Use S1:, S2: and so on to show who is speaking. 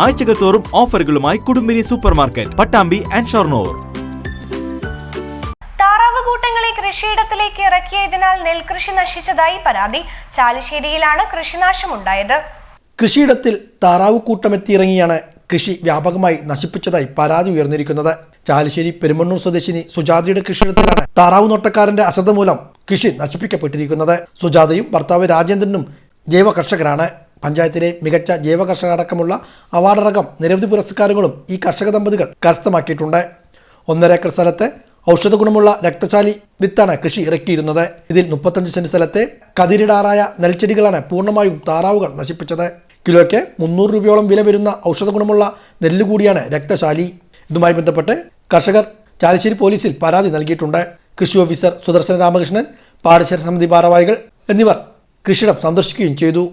S1: ആഴ്ചകൾ തോറും ഓഫറുകളുമായി Kudumbini super market Pattambi and Shoranur.
S2: താറാവ് കൂട്ടങ്ങളെ കൃഷിയിടത്തിലേക്ക് ഇറക്കിയതിനാൽ നെൽകൃഷി നശിച്ചതായി പരാതി. ചാലിശ്ശേരിയിലാണ് കൃഷിനാശമുണ്ടായത്.
S3: കൃഷിയിടത്തിൽ താറാവ് കൂട്ടമെത്തിയിറങ്ങിയാണ് കൃഷി വ്യാപകമായി നശിപ്പിച്ചതായി പരാതി ഉയർന്നിരിക്കുന്നത്. ചാലിശ്ശേരി പെരുമണ്ണൂർ സ്വദേശിനി സുജാതയുടെ കൃഷിയിടത്തിലാണ് താറാവ് നോട്ടക്കാരന്റെ അശ്രദ്ധ മൂലം കൃഷി നശിപ്പിക്കപ്പെട്ടിരിക്കുന്നത്. സുജാതയും ഭർത്താവ് രാജേന്ദ്രനും ജൈവ കർഷകരാണ് പഞ്ചായത്തിലെ മികച്ച ജൈവ കർഷക അടക്കമുള്ള അവാർഡടക്കം നിരവധി പുരസ്കാരങ്ങളും ഈ കർഷക ദമ്പതികൾ കരസ്ഥമാക്കിയിട്ടുണ്ട്. ഒന്നര ഏക്കർ സ്ഥലത്തെ ഔഷധ ഗുണമുള്ള രക്തശാലി വിത്താണ് കൃഷി ഇറക്കിയിരുന്നത്. ഇതിൽ മുപ്പത്തഞ്ച് സെന്റ് സ്ഥലത്തെ കതിരിടാറായ നെൽച്ചെടികളാണ് പൂർണമായും താറാവുകൾ നശിപ്പിച്ചത്. കിലോയ്ക്ക് മുന്നൂറ് രൂപയോളം വില വരുന്ന ഔഷധ ഗുണമുള്ള നെല്ല് കൂടിയാണ് രക്തശാലി. ഇതുമായി ബന്ധപ്പെട്ട് കർഷകർ ചാലശ്ശേരി പോലീസിൽ പരാതി നൽകിയിട്ടുണ്ട്. കൃഷി ഓഫീസർ സുദർശന രാമകൃഷ്ണൻ പാടശേഖര സമിതി ഭാരവാഹികൾ എന്നിവർ കൃഷിയിടം സന്ദർശിക്കുകയും ചെയ്തു.